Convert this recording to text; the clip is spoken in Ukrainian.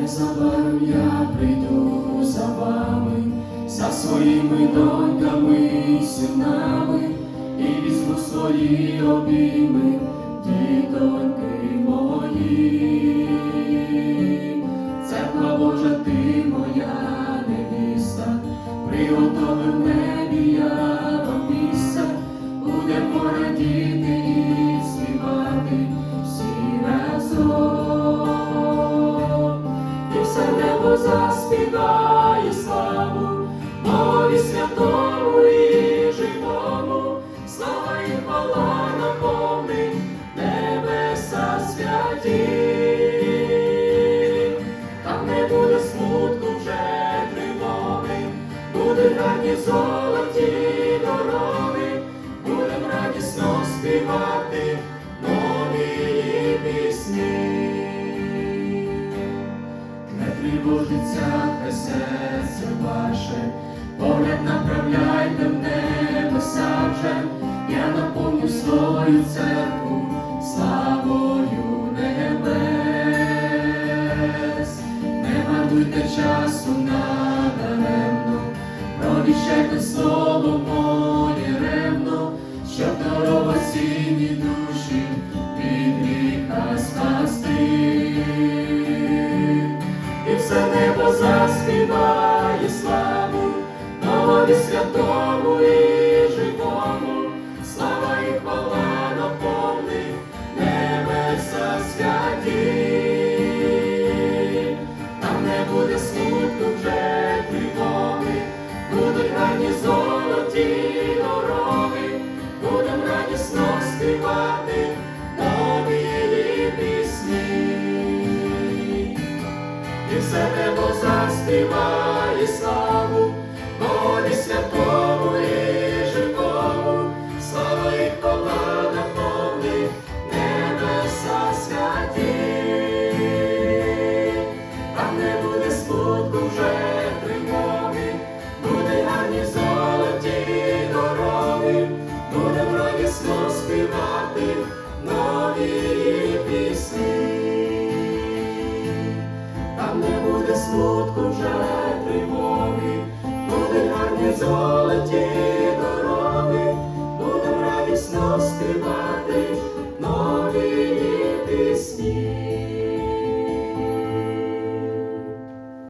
Незабаром я прийду за вами, за своїми доньками і синами, і візьму свої обійми, дітоньки мої, церква Божа ти моя невіста, приготови мене. Небо славу, Бові святому і живому, слава і хвала наповнить небеса святі. Там не буде смутку вже тривоги, буде гарні тривожиться хай серце ваше, погляд направляйте в небеса вже, я наповню свою церкву славою небес. Не марнуйте часу надаремно, провіщайте слово моє заспіває славу, Богові святому і живому, слава і хвала наповнить небеса святі. Там не буде смутку вже тривоги, будуть гарні золоті дороги, будем радісно співати нові заспіває славу, Богові святому і живому, слава і хвала наповнить небеса святі. Там не буде смутку вже тривоги, буде гарні золоті дороги, будем радісно співати нові смутку вже тривоги, буде гарні золоті